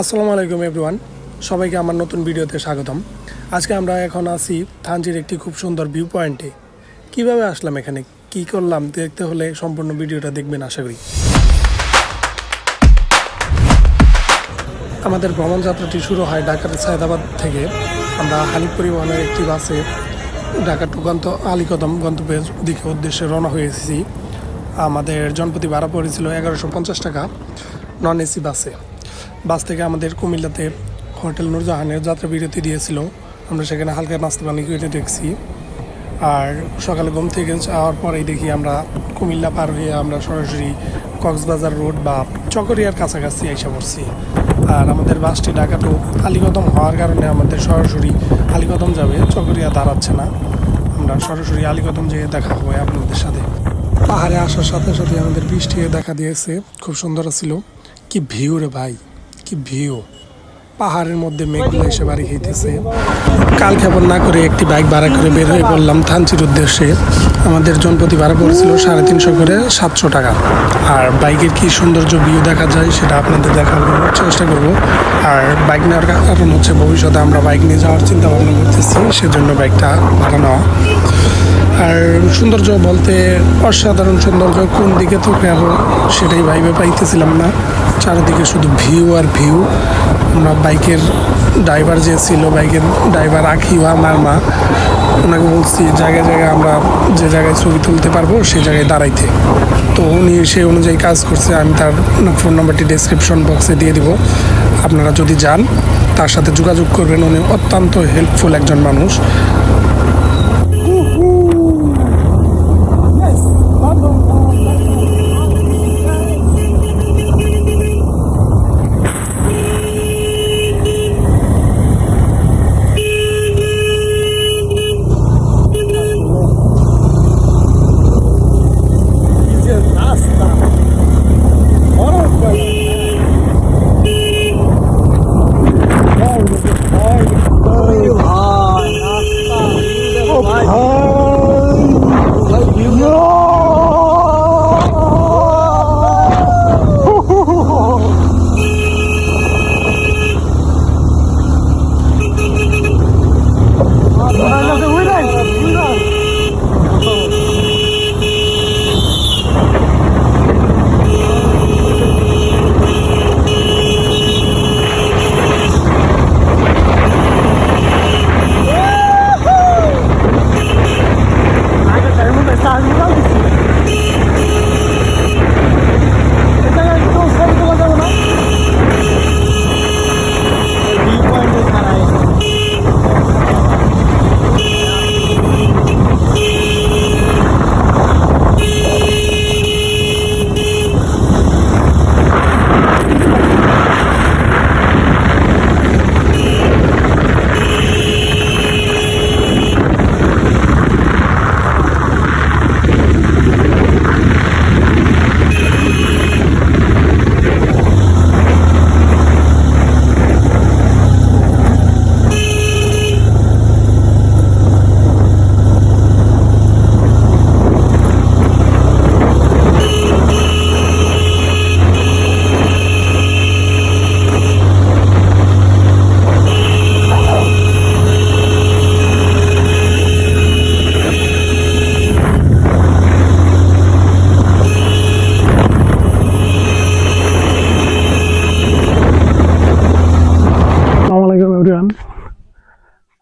আসসালামু আলাইকুম এভরিওয়ান। সবাইকে আমার নতুন ভিডিওতে স্বাগতম। আজকে আমরা এখন আছি থানচির একটি খুব সুন্দর ভিউ পয়েন্টে কীভাবে আসলাম এখানে? কি করলাম? দেখতে হলে সম্পূর্ণ ভিডিওটা দেখবেন, আশা করি। আমাদের ভ্রমণ যাত্রাটি শুরু হয় ঢাকার সায়দাবাদ থেকে। আমরা হানিফ পরিবহনের একটি বাসে ঢাকা টু গন্ত আলিকদম গন্তব্যের দিকে উদ্দেশ্যে রওনা হয়েছি আমাদের জনপ্রতি ভাড়া পড়েছিল এগারোশো পঞ্চাশ টাকা নন এসি বাসে। বাস থেকে আমাদের কুমিল্লাতে হোটেল নূরজাহানের যাত্রা বিরতি দিয়েছিল। আমরা সেখানে হালকা নাস্তা পানি করে দেখছি। আর সকালে ঘুম থেকে যাওয়ার পরেই দেখি আমরা কুমিল্লা পার হয়ে আমরা সরাসরি কক্সবাজার রোড বা চকরিয়ার কাছাকাছি এসে পড়ছি। আর আমাদের বাসটি ঢাকা টু আলিকদম হওয়ার কারণে আমাদের সরাসরি আলিকদম যাবে, চকরিয়া দাঁড়াচ্ছে না। আমরা সরাসরি আলিকদম যেয়ে দেখা হবে আপনাদের সাথে। পাহাড়ে আসার সাথে সাথে আমাদের বৃষ্টি দেখা দিয়েছে, খুব সুন্দর ছিল। কি ভিউ রে ভাই। কি ভিউ? পাহাড়ের মধ্যে মেঘগুলো এসে বাড়ি খেতেছে। কাল কেবল না করে একটি বাইক ভাড়া করে বের হয়ে পড়লাম থানচির উদ্দেশ্যে। আমাদের জনপ্রতি ভাড়া পড়েছিল সাড়ে তিনশো করে সাতশো টাকা। আর বাইকের কি সৌন্দর্য ভিউ দেখা যায় সেটা আপনাদের দেখার চেষ্টা করব। আর বাইক নেওয়ার কারণ হচ্ছে ভবিষ্যতে আমরা বাইক নিয়ে যাওয়ার চিন্তা ভাবনা করতেছি, সেজন্য বাইকটা ভাড়া নেওয়া। আর সৌন্দর্য বলতে অসাধারণ সৌন্দর্য, কোন দিকে তো যাব সেটাই ভাইবে পাইতেছিলাম না। চারিদিকে শুধু ভিউ আর ভিউ আমরা বাইকের ড্রাইভার যে ছিল, বাইকের ড্রাইভার আখিও আমার মা। ওনাকে বলছি, জায়গায় জায়গায় আমরা যে জায়গায় ছবি তুলতে পারব, সেই জায়গায় দাঁড়াইতে। তো উনি সেই অনুযায়ী কাজ করছে, আমি তার ফোন নাম্বারটি ডেসক্রিপশন বক্সে দিয়ে দিব। আপনারা যদি যান, তার সাথে যোগাযোগ করবেন। উনি অত্যন্ত হেল্পফুল একজন মানুষ।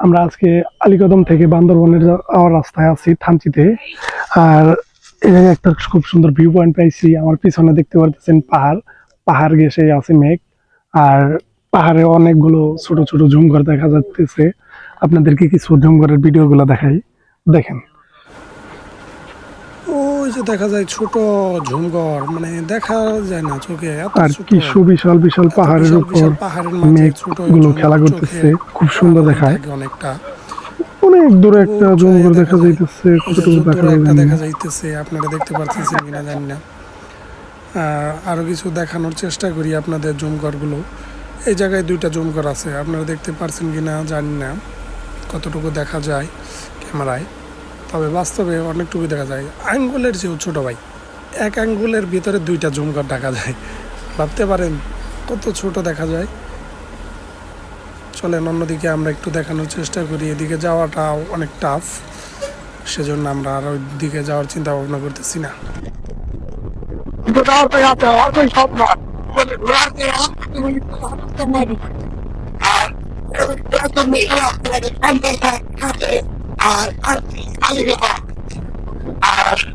আমরা আজকে আলিকদম থেকে বান্দরবনের যাওয়ার রাস্তায় আছি, থানচিতে। আর একটা খুব সুন্দর ভিউ পয়েন্ট পাইছি। আমার পিছনে দেখতে পারতেছেন পাহাড়। পাহাড় ঘেসে আছে মেঘ। আর পাহাড়ে অনেকগুলো ছোট ছোট ঝুমঘর দেখা যাচ্ছে। আপনাদেরকে কিছু ঝুমঘরের ভিডিওগুলো দেখাই। দেখেন। ওই যে দেখা যায় ছোট ঝুমঘর মানে দেখা যায় না চোখে আর কি সুবিশাল বিশাল পাহাড়ের উপর মেঘগুলো খেলা করতেছে খুব সুন্দর দেখায়। অনেকটা। অনেক দূরে একটা জঙ্গল দেখা যাইতেছে কতটুকু দেখা যাইতেছে আপনারা দেখতে পারতেছেন কিনা জানি না। আরও কিছু দেখানোর চেষ্টা করি আপনাদের জমঘরগুলো এই জায়গায় দুইটা জমঘর আছে আপনারা দেখতে পারছেন কিনা জানি না কতটুকু দেখা যায় ক্যামেরায়। তবে বাস্তবে অনেকটুকু দেখা যায়। আঙ্গুলের চেয়েও ছোট ভাই। এক আঙ্গুলের ভিতরে দুইটা জমঘর দেখা যায়। ভাবতে পারেন কত ছোট দেখা যায়। চলেন অন্যদিকে আমরা একটু দেখানোর চেষ্টা করি। এদিকে যাওয়াটা অনেক টাফ সেজন্য আমরা আর ওই দিকে যাওয়ার চিন্তা ভাবনা করতেছি না। আর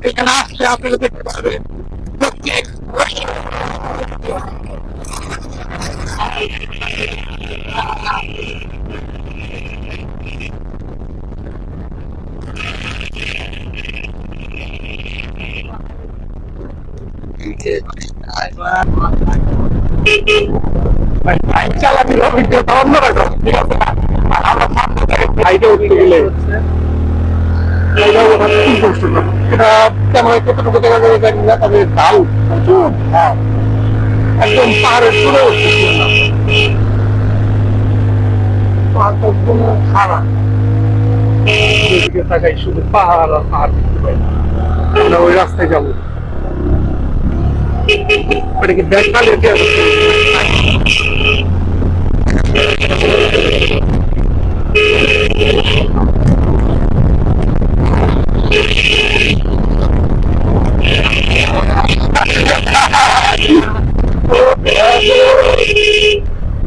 এখানে আসলে আপনারা দেখতে পাবেন প্রত্যেক অভিজ্ঞতা ঠিক আছে আমরা সামনে থেকে বাইকে উঠতে গেলে এটা দেখা যাবে না তবে একদম পাহাড়ের পাহাড়টা একদম খারাপ তাকাই শুধু পাহাড় আর পাহাড় আমরা ওই রাস্তায় যাব ওটা কি ব্যাগ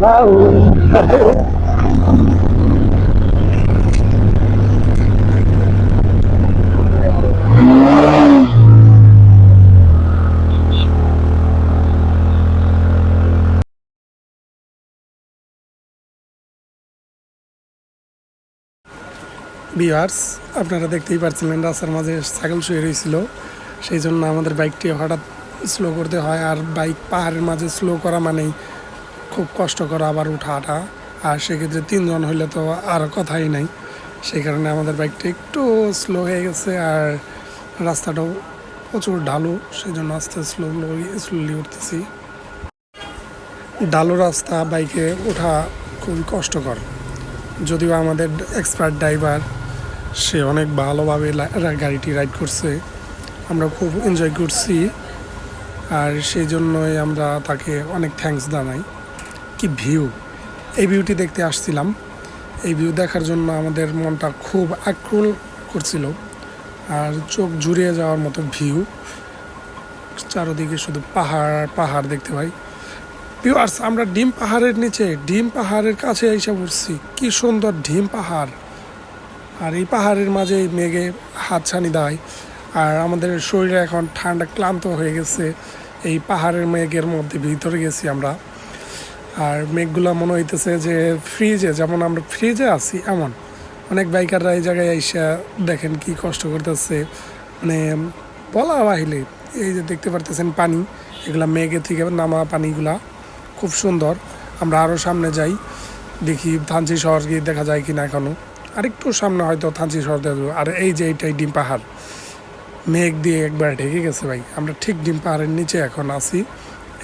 চালিয়ে বিয়ার্স আপনারা দেখতেই পাচ্ছিলেন রাস্তার মাঝে ছাগল শুয়ে রয়েছিল সেই জন্য আমাদের বাইকটি হঠাৎ স্লো করতে হয় আর বাইক পাহাড়ের মাঝে স্লো করা মানেই খুব কষ্টকর আবার উঠাটা। আর সেক্ষেত্রে তিনজন হইলে তো আর কথাই নাই। সেই কারণে আমাদের বাইকটা একটু স্লো হয়ে গেছে আর রাস্তাটাও প্রচুর ঢালু সেই জন্য আস্তে স্লো স্লোলি উঠতেছি। ঢালু রাস্তা বাইকে ওঠা খুবই কষ্টকর। যদিও আমাদের এক্সপার্ট ড্রাইভার সে অনেক ভালোভাবে গাড়িটি রাইড করছে। আমরা খুব এনজয় করছি। আর সেই জন্যই আমরা তাকে অনেক থ্যাঙ্কস জানাই। কি ভিউ এই ভিউটি দেখতে আসছিলাম। এই ভিউ দেখার জন্য আমাদের মনটা খুব আকুল করছিল। আর চোখ জুড়িয়ে যাওয়ার মতো ভিউ চারদিকে শুধু পাহাড় পাহাড় দেখতে পাই ভিউয়ার্স আমরা ডিম পাহাড়ের নিচে, ডিম পাহাড়ের কাছে এসে পড়ছি কি সুন্দর ডিম পাহাড়। আর এই পাহাড়ের মাঝে মেঘে হাতছানি দেয়। আর আমাদের শরীরে এখন ঠান্ডা, ক্লান্ত হয়ে গেছে। এই পাহাড়ের মেঘের মধ্যে ভিতরে গেছি আমরা। আর মেঘগুলো মনে হইতেছে যে ফ্রিজে যেমন আমরা ফ্রিজে আছি, এমন। অনেক বাইকাররা এই জায়গায় আইসা দেখেন কি কষ্ট করতেছে। মানে বলা বাহিলে এই যে দেখতে পারতেছেন পানি, এগুলা মেঘে থেকে নামা পানিগুলা খুব সুন্দর। আমরা আরও সামনে যাই, দেখি থানচি শহর গিয়ে দেখা যায় কিনা এখনও। আর একটু সামনে হয়তো থানচি শহর দেখা আর এই যে এইটাই ডিম পাহাড়, মেঘ দিয়ে একবার ঢেকে গেছে ভাই। আমরা ঠিক ডিম পাহাড়ের নিচে এখন আছি।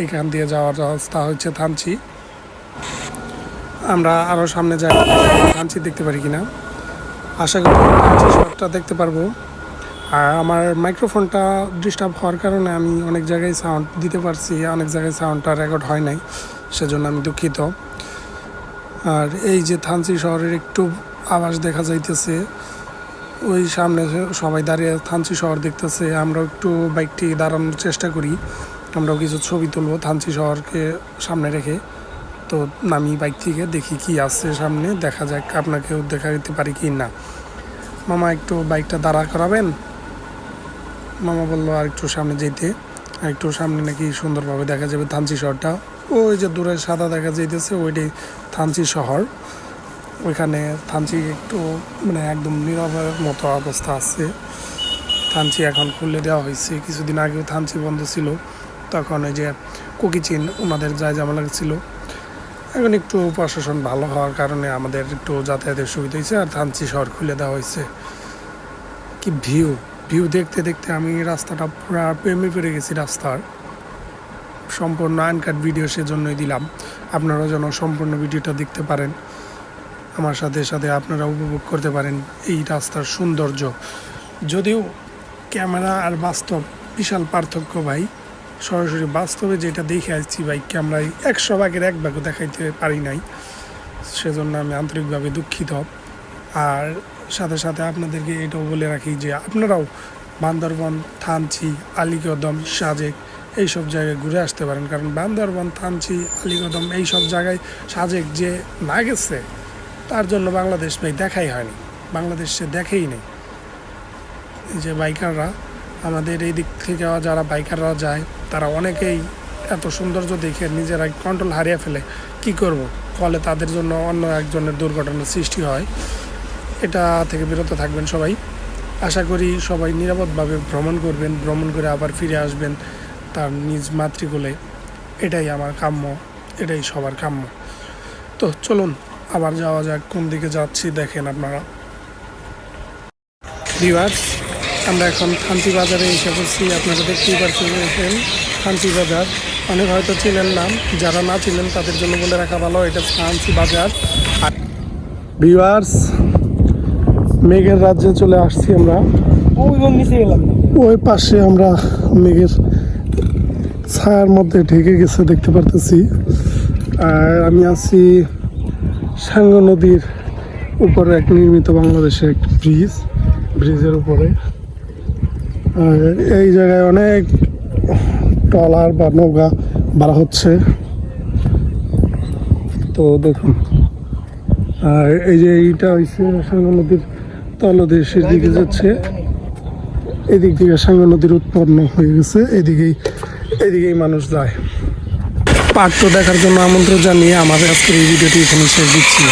এখান দিয়ে যাওয়ার রাস্তা হচ্ছে থানচি। আমরা আরও সামনে যাই। থানচি দেখতে পারি কিনা? আশা করি থানচি শহরটা দেখতে পারব। আর আমার মাইক্রোফোনটা ডিস্টার্ব হওয়ার কারণে আমি অনেক জায়গায় সাউন্ড দিতে পারছি, অনেক জায়গায় সাউন্ডটা রেকর্ড হয় নাই, সেজন্য আমি দুঃখিত। আর এই যে থানচি শহরের একটু আওয়াজ দেখা যাইতেছে, ওই সামনে সবাই দাঁড়িয়ে থানচি শহর দেখতেছে আমরা একটু বাইকটি দাঁড়ানোর চেষ্টা করি, আমরাও কিছু ছবি তুলবো থানচি শহরকে সামনে রেখে। তো নামি বাইক থেকে দেখি কি আসছে সামনে, দেখা যাক আপনাকেও দেখা দিতে পারি কি না। মামা একটু বাইকটা দাঁড়া করাবেন? মামা বলল আর একটু সামনে যেতে। আর একটু সামনে নাকি সুন্দরভাবে দেখা যাবে থানচি শহরটা। ওই যে দূরে সাদা দেখা যাইতেছে, ওইটাই থানচি শহর। ওইখানে থানচি একটু মানে একদম নীরবের মতো অবস্থা আছে। থানচি এখন খুলে দেওয়া হয়েছে। কিছুদিন আগেও থানচি বন্ধ ছিল। তখন ওই যে কুকিচিন ওনাদের যায় ঝামেলা ছিল এখন একটু প্রশাসন ভালো হওয়ার কারণে আমাদের একটু যাতায়াতের সুবিধা হয়েছে, আর থানচি শহর খুলে দেওয়া হয়েছে। কি ভিউ ভিউ দেখতে দেখতে আমি রাস্তাটা পুরো প্রেমে পেরে গেছি রাস্তার। সম্পূর্ণ আনকাট ভিডিও সেজন্যই দিলাম। আপনারাও যেন সম্পূর্ণ ভিডিওটা দেখতে পারেন। আমার সাথে সাথে আপনারা উপভোগ করতে পারেন এই রাস্তার সৌন্দর্য। যদিও ক্যামেরা আর বাস্তব বিশাল পার্থক্য ভাই সরাসরি বাস্তবে যেটা দেখে আসছি ভাই আমরা একশো ভাগের এক ভাগও দেখাইতে পারি নাই। সেজন্য আমি আন্তরিকভাবে দুঃখিত। আর সাথে সাথে আপনাদেরকে এটাও বলে রাখি যে আপনারাও বান্দরবন, থানচি, আলিকদম, সাজেক এইসব জায়গায় ঘুরে আসতে পারেন। কারণ বান্দরবন, থানচি, আলিকদম এইসব জায়গায় সাজেক যে না গেছে, তার জন্য বাংলাদেশ ভাই দেখাই হয়নি। বাংলাদেশ সে দেখেই নেই। যে বাইকাররা, আমাদের এই দিক থেকে যারা বাইকাররা যায় তারা অনেকেই এত সৌন্দর্য দেখে নিজেরা কন্ট্রোল হারিয়ে ফেলে। কি করব? ফলে তাদের জন্য অন্য একজনের দুর্ঘটনার সৃষ্টি হয়। এটা থেকে বিরত থাকবেন সবাই। আশা করি সবাই নিরাপদভাবে ভ্রমণ করবেন, ভ্রমণ করে আবার ফিরে আসবেন তার নিজ মাতৃকুলে। এটাই আমার কাম্য, এটাই সবার কাম্য। তো চলুন, আবার যাওয়া যাক, কোন দিকে যাচ্ছি দেখেন আপনারা। আমরা এখন খান্তি বাজারে এসে পড়ছি আপনারা দেখতেই পাচ্ছেন খান্তি বাজার। অনেক হয়তো চিনেন নাম যারা না চিনেন তাদের জন্য বলে রাখা ভালো এটা খান্তি বাজার। আর ভিউয়ার্স মেঘের রাজ্যে চলে আসছি আমরা। ওই নিচে ওই পাশে আমরা মেঘের ছায়ার মধ্যে ঢেকে গেছে দেখতে পারতেছি। আর আমি আছি সাঙ্গ নদীর উপরে এক নির্মিত বাংলাদেশের এক ব্রিজ ব্রিজের উপরে। এই জায়গায় অনেক ট্রলার বা নৌকা বাড়া হচ্ছে। তো দেখুন, আর এই যে এইটা হচ্ছে সাঙ্গ নদীর তলদেশের দিকে যাচ্ছে। এদিক থেকে সাঙ্গা নদীর উৎপন্ন হয়ে গেছে, এদিকেই এদিকেই মানুষ যায়। পার্ক তো দেখার জন্য আমন্ত্রণ জানিয়ে আমাদের আজকের এই ভিডিওটি এখানে শেষ দিচ্ছি।